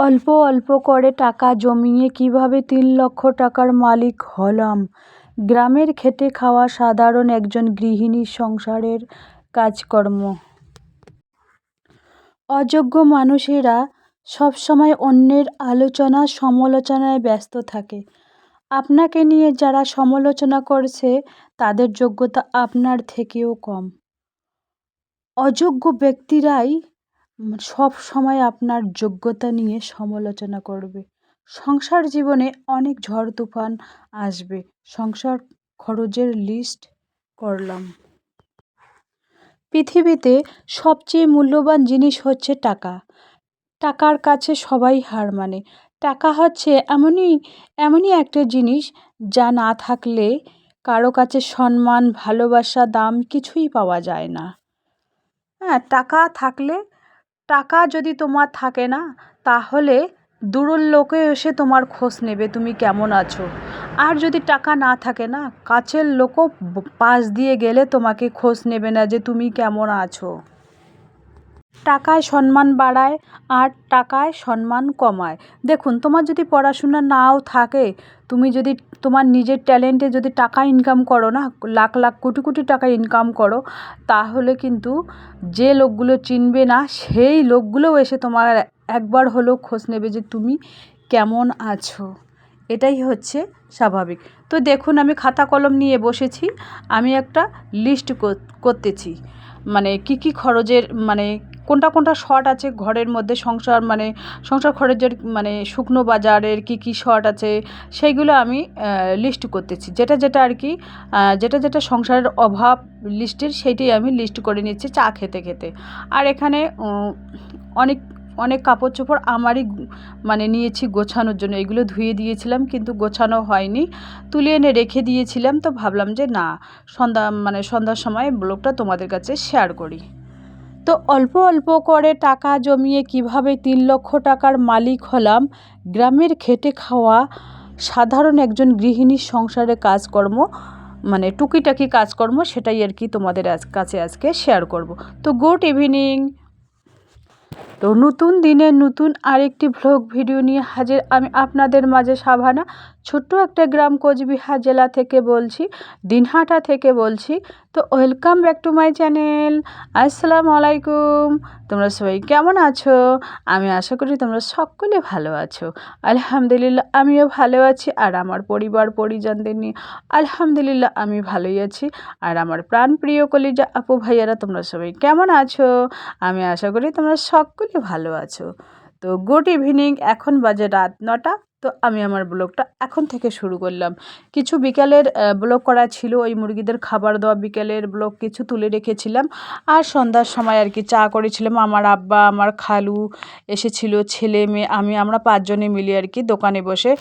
অল্প অল্প করে টাকা জমিয়ে কীভাবে তিন লক্ষ টাকার মালিক হলাম? গ্রামের খেটে খাওয়া সাধারণ একজন গৃহিণীর সংসারের কাজকর্ম। অযোগ্য মানুষেরা সবসময় অন্যের আলোচনা সমালোচনায় ব্যস্ত থাকে। আপনাকে নিয়ে যারা সমালোচনা করছে, তাদের যোগ্যতা আপনার থেকেও কম। অযোগ্য ব্যক্তিরাই সব সময় আপনার যোগ্যতা নিয়ে সমালোচনা করবে। সংসার জীবনে অনেক ঝড় তুফান আসবে। সংসার খরচের লিস্ট করলাম। পৃথিবীতে সবচেয়ে মূল্যবান জিনিস হচ্ছে টাকা। টাকার কাছে সবাই হার মানে। টাকা হচ্ছে এমনই এমনই একটা জিনিস যা না থাকলে কারও কাছে সম্মান, ভালোবাসা, দাম কিছুই পাওয়া যায় না। হ্যাঁ টাকা থাকলে টাকা যদি তোমার থাকে না, তাহলে দূরের লোকে এসে তোমার খোঁজ নেবে, তুমি কেমন আছো? আর যদি টাকা না থাকে না, কাছের লোকও পাশ দিয়ে গেলে তোমাকে খোঁজ নেবে না যে তুমি কেমন আছো। টাকায় সম্মান বাড়ায় আর টাকায় সম্মান কমায়। দেখুন, তোমার যদি পড়াশোনা নাও থাকে, তুমি যদি তোমার নিজের ট্যালেন্টে যদি টাকা ইনকাম করো না, লাখ লাখ, কোটি কোটি টাকা ইনকাম করো, তাহলে কিন্তু যে লোকগুলো চিনবে না, সেই লোকগুলোও এসে তোমার একবার হলেও খোঁজ নেবে যে তুমি কেমন আছো। এটাই হচ্ছে স্বাভাবিক। তো দেখুন, আমি খাতা কলম নিয়ে বসেছি, আমি একটা লিস্ট করতেছি। মানে কি কি খরচের মানে কোনটা কোনটা শর্ট আছে ঘরের মধ্যে সংসার মানে সংসার খরচের মানে শুকনো বাজারের কী কী শর্ট আছে সেইগুলো আমি লিস্ট করতেছি। যেটা যেটা আর কি যেটা যেটা সংসারের অভাব লিস্টের সেইটাই আমি লিস্ট করে নিচ্ছি চা খেতে খেতে। আর এখানে অনেক অনেক কাপড় চোপড় আমারই মানে নিয়েছি গোছানোর জন্য। এগুলো ধুয়ে দিয়েছিলাম কিন্তু গোছানো হয়নি। তুলে এনে রেখে দিয়েছিলাম তো ভাবলাম যে না, সন্ধ্যা মানে সন্ধ্যার সময় ব্লগটা তোমাদের কাছে শেয়ার করি। তো অল্প অল্প করে টাকা জমিয়ে কীভাবে তিন লক্ষ টাকার মালিক হলাম, গ্রামের খেটে খাওয়া সাধারণ একজন গৃহিণীর সংসারে কাজকর্ম মানে টুকিটাকি কাজকর্ম সেটাই আর কি তোমাদের কাছে আজকে শেয়ার করব। তো গুড ইভিনিং তো নতুন দিনে নতুন আরেকটি ভ্লগ ভিডিও নিয়ে হাজির আমি আপনাদের মাঝে সাভানা। ছোট্ট একটা গ্রাম কোচবিহার জেলা থেকে বলছি, দিনহাটা থেকে বলছি। তো welcome back to my channel. আসসালামু আলাইকুম। তোমরা সবাই কেমন আছো? আমি আশা করি তোমরা সকলে ভালো আছো। আলহামদুলিল্লাহ, আমিও ভালো আছি। আর আমার পরিবার পরিজনদের নিয়ে আলহামদুলিল্লাহ, আমি ভালোই আছি। আর আমার প্রাণপ্রিয় কলিজা আপু ভাইয়ারা, তোমরা সবাই কেমন আছো? আমি আশা করি তোমরা সকলে ভালো আছো। তো গুড ইভিনিং, এখন বাজে রাত নটা। তো আমি আমার ব্লগটা এখন থেকে শুরু করলাম। কিছু বিকালের ব্লগ করা ছিল, ওই মুরগিদের খাবার দেওয়া বিকেলের ব্লগ কিছু তুলে রেখেছিলাম। আর সন্ধ্যার সময় আর কি চা করেছিলাম। আমার আব্বা, আমার খালু এসেছিল, ছেলে, মেয়ে, আমি, আমরা পাঁচজনে মিলে আর কি দোকানে বসে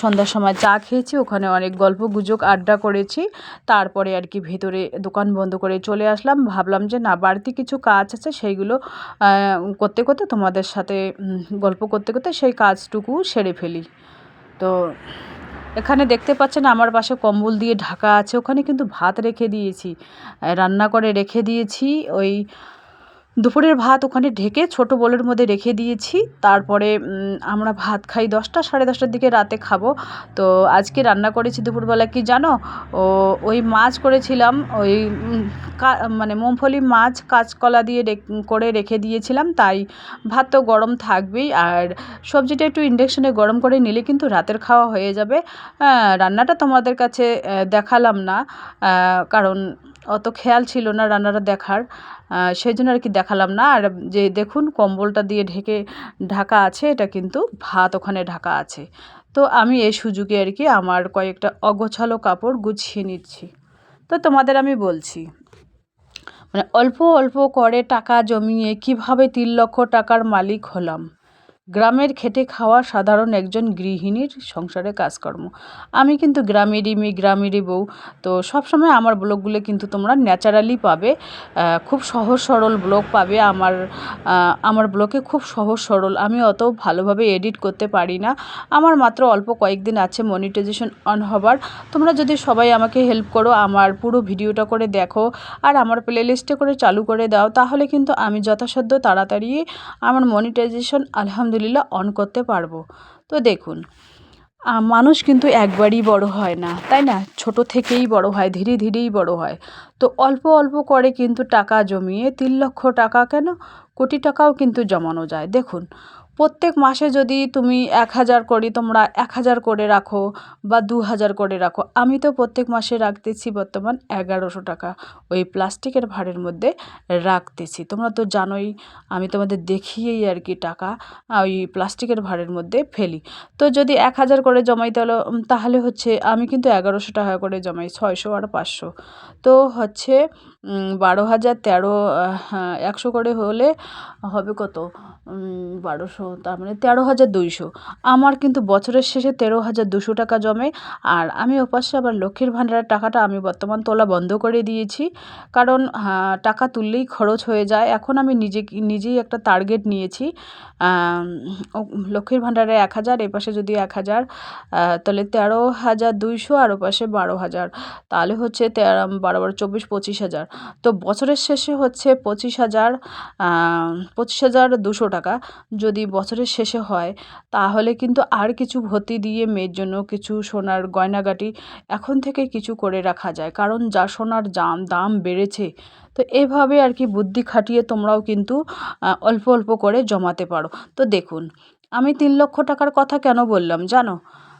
সন্ধ্যার সময় চা খেয়েছি। ওখানে অনেক গল্প, গুজব, আড্ডা করেছি। তারপরে আর কি ভেতরে দোকান বন্ধ করে চলে আসলাম। ভাবলাম যে না, বাড়তি কিছু কাজ আছে, সেইগুলো করতে করতে তোমাদের সাথে গল্প করতে করতে সেই কাজটুকু সেরে ফেলি। তো এখানে দেখতে পাচ্ছেন আমার পাশে কম্বল দিয়ে ঢাকা আছে, ওখানে কিন্তু ভাত রেখে দিয়েছি। রান্না করে রেখে দিয়েছি, ওই দুপুরের ভাত ওখানে ঢেকে ছোট বোলের মধ্যে রেখে দিয়েছি। তারপরে আমরা ভাত খাই দশটা, সাড়ে দশটার দিকে রাতে খাব। তো আজকে রান্না করেছি দুপুরবেলা, কি জানো? ও, ওই মাছ করেছিলাম, ওই মানে মুমফলি মাছ কাঁচকলা দিয়ে করে রেখে দিয়েছিলাম। তাই ভাত তো গরম থাকবেই। আর সবজিটা একটু ইন্ডাকশনে গরম করে নিলে কিন্তু রাতের খাওয়া হয়ে যাবে। রান্নাটা তোমাদের কাছে দেখালাম না। কারণ অত খেয়াল ছিল না রান্নাটা দেখার সেই জন্য আর কি দেখালাম না। আর যে দেখুন কম্বলটা দিয়ে ঢেকে ঢাকা আছে, এটা কিন্তু ভাত ওখানে ঢাকা আছে। তো আমি এই সুযোগে আর কি আমার কয়েকটা অগোছালো কাপড় গুছিয়ে নিচ্ছি। তো তোমাদের আমি বলছি মানে অল্প অল্প করে টাকা জমিয়ে কীভাবে তিন লক্ষ টাকার মালিক হলাম? গ্রামের খেটে খাওয়া সাধারণ একজন গৃহিণীর সংসারে কাজকর্ম। আমি কিন্তু গ্রামেরই মেয়ে, গ্রামেরই বউ। তো সবসময় আমার ব্লগগুলো কিন্তু তোমরা ন্যাচারালি পাবে খুব সহজ সরল ব্লগ পাবে। আমার আমার ব্লগে খুব সহজ সরল। আমি অত ভালোভাবে এডিট করতে পারি না। আমার মাত্র অল্প কয়েকদিন আছে মনিটাইজেশন অন হবার। তোমরা যদি সবাই আমাকে হেল্প করো, আমার পুরো ভিডিওটা করে দেখো আর আমার প্লেলিস্টে করে চালু করে দাও, তাহলে কিন্তু আমি যথাসাধ্য তাড়াতাড়ি আমার মনিটাইজেশন আলহামদুলিল্লাহ আলহামদুলিল্লাহ অন করতে পারব। তো দেখুন মানুষ কিন্তু একবারই বড় হয় না, তাই না? ছোট থেকেই বড় হয়, ধীরে ধীরেই বড় হয়। তো অল্প অল্প করে কিন্তু টাকা জমিয়ে তিন লক্ষ টাকা কেন? কোটি টাকাও কিন্তু জমানো যায়। দেখুন প্রত্যেক মাসে যদি তুমি এক হাজার করে তোমরা এক হাজার করে রাখো বা দু হাজার করে রাখো। আমি তো প্রত্যেক মাসে রাখতেছি বর্তমান এগারোশো টাকা। ওই প্লাস্টিকের ভাঁড়ের মধ্যে রাখতেছি। তোমরা তো জানোই আমি তোমাদের দেখিয়েই আর কি টাকা ওই প্লাস্টিকের ভাঁড়ের মধ্যে ফেলি। তো যদি এক হাজার করে জমাই তাহলে তাহলে হচ্ছে আমি কিন্তু এগারোশো টাকা করে জমাই ছয়শো আর পাঁচশো। তো হচ্ছে বারো হাজার তেরো হ্যাঁ একশো করে হলে হবে কত? উম, বারোশো তার মানে তেরো হাজার দুইশো। আমার কিন্তু বছরের শেষে তেরো হাজার দুশো টাকা জমে, আর আমি ওপাশে আবার লক্ষ্মীর ভাণ্ডারের টাকাটা আমি বর্তমান তোলা বন্ধ করে দিয়েছি। কারণ টাকা তুললেই খরচ হয়ে যায়। এখন আমি নিজে, নিজেই একটা টার্গেট নিয়েছি। লক্ষ্মীর ভাণ্ডারে এক হাজার এপাশে যদি এক হাজার তাহলে তেরো হাজার দুইশো আর ওপাশে বারো হাজার। তাহলে হচ্ছে বারো বারো চব্বিশ, পঁচিশ হাজার। তো বছরের শেষে হচ্ছে পঁচিশ হাজার পঁচিশ হাজার দুশো টাকা। যদি বছরের শেষে হয়, তাহলে কিন্তু আর কিছু ভর্তি দিয়ে মেয়ের জন্য কিছু সোনার গয়নাগাটি এখন থেকে কিছু করে রাখা যায়। কারণ যা সোনার জাম, দাম বেড়েছে, তো এভাবে আর কি বুদ্ধি খাটিয়ে তোমরাও কিন্তু অল্প অল্প করে জমাতে পারো। তো দেখুন, আমি তিন লক্ষ টাকার কথা কেন বললাম? জানো?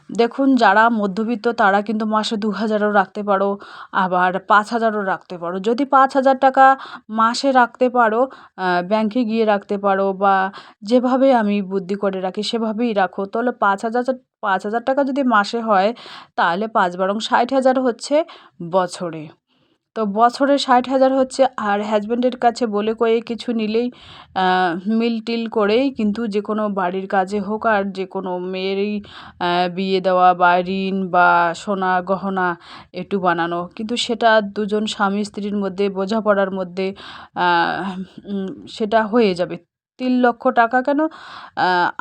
দেখুন, যারা মধ্যবিত্ত তারা কিন্তু মাসে দু হাজারও রাখতে পারো, আবার পাঁচ হাজারও রাখতে পারো। যদি পাঁচ হাজার টাকা মাসে রাখতে পারো ব্যাংকে গিয়ে রাখতে পারো বা যেভাবে আমি বুদ্ধি করে রাখি সেভাবেই রাখো। তাহলে পাঁচ হাজার পাঁচ হাজার টাকা যদি মাসে হয়, তাহলে পাঁচ বারং ষাট হাজার হচ্ছে বছরে। তো বছরে ষাট হাজার হচ্ছে, আর হাজব্যান্ডের কাছে বলে কয়ে কিছু নিলেই মিল টিল করেই কিন্তু যে কোনো বাড়ির কাজে হোক আর যে কোনো মেয়েরই বিয়ে দেওয়া বা ঋণ বা সোনা গহনা একটু বানানো। কিন্তু সেটা দুজন স্বামী স্ত্রীর মধ্যে, বোঝাপড়ার মধ্যে সেটা হয়ে যাবে। তিন লক্ষ টাকা কেন?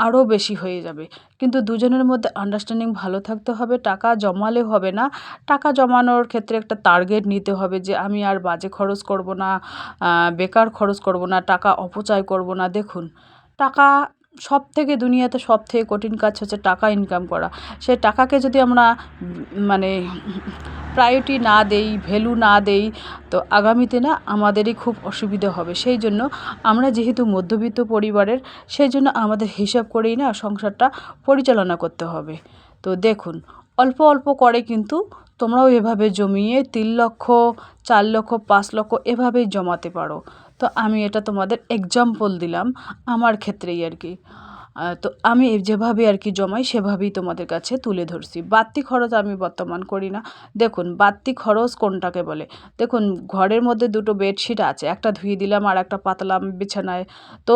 আরও বেশি হয়ে যাবে। কিন্তু দুজনের মধ্যে আন্ডারস্ট্যান্ডিং ভালো থাকতে হবে, টাকা জমালে হবে না। টাকা জমানোর ক্ষেত্রে একটা টার্গেট নিতে হবে যে আমি আর বাজে খরচ করব না বেকার খরচ করব না, টাকা অপচয় করব না। দেখুন, টাকা সব থেকে দুনিয়াতে সব থেকে কঠিন কাজ হচ্ছে টাকা ইনকাম করা। সে টাকাকে যদি আমরা মানে প্রায়োরিটি না দেই ভ্যালু না দেই, তো আগামীতে না আমাদেরই খুব অসুবিধা হবে। সেই জন্য আমরা যেহেতু মধ্যবিত্ত পরিবারের, সেই জন্য আমাদের হিসাব করেই না সংসারটা পরিচালনা করতে হবে। তো দেখুন, অল্প অল্প করে কিন্তু তোমরাও এভাবে জমিয়ে তিন লক্ষ, চার লক্ষ, পাঁচ লক্ষ এভাবেই জমাতে পারো। তো আমি এটা তোমাদের এক্সাম্পল দিলাম আমার ক্ষেত্রেই আর কি। তো আমি যেভাবে আর কি জমাই, সেভাবেই তোমাদের কাছে তুলে ধরছি। বাড়তি খরচ আমি বর্তমান করি না। দেখুন, বাড়তি খরচ কোনটাকে বলে? দেখুন, ঘরের মধ্যে দুটো বেডশিট আছে। একটা ধুয়ে দিলাম আর একটা পাতলাম বিছানায়। তো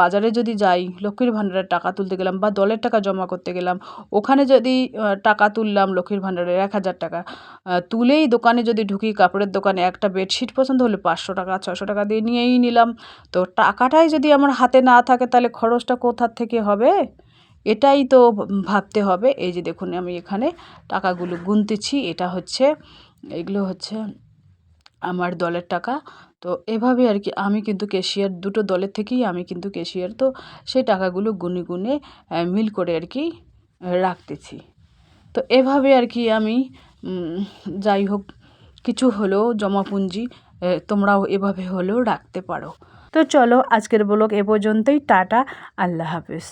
বাজারে যদি যাই, লক্ষ্মীর ভাণ্ডারের টাকা তুলতে গেলাম বা দলের টাকা জমা করতে গেলাম, ওখানে যদি টাকা তুললাম লক্ষ্মীর ভাণ্ডারের এক হাজার টাকা তুলেই দোকানে যদি ঢুকি, কাপড়ের দোকানে একটা বেডশিট পছন্দ হলে পাঁচশো টাকা ছশো টাকা দিয়ে নিয়েই নিলাম। তো টাকাটাই যদি আমার হাতে না থাকে, তাহলে খরচটা কোথার থেকে হবে? এটাই তো ভাবতে হবে। এই যে দেখুন আমি এখানে টাকাগুলো গুনতেছি। এটা হচ্ছে এগুলো হচ্ছে আমার দলের টাকা। তো এভাবে আর কি আমি কিন্তু ক্যাশিয়ার দুটো দলের থেকেই আমি কিন্তু ক্যাশিয়ার তো সেই টাকাগুলো গুনে গুনে মিল করে আর কি রাখতেছি। তো এভাবে আর কি আমি যাই হোক কিছু হলেও আহ, তোমরাও এভাবে হলেও রাখতে পারো। তো চলো আজকের ব্লগ এ পর্যন্তই টাটা আল্লাহ হাফেজ।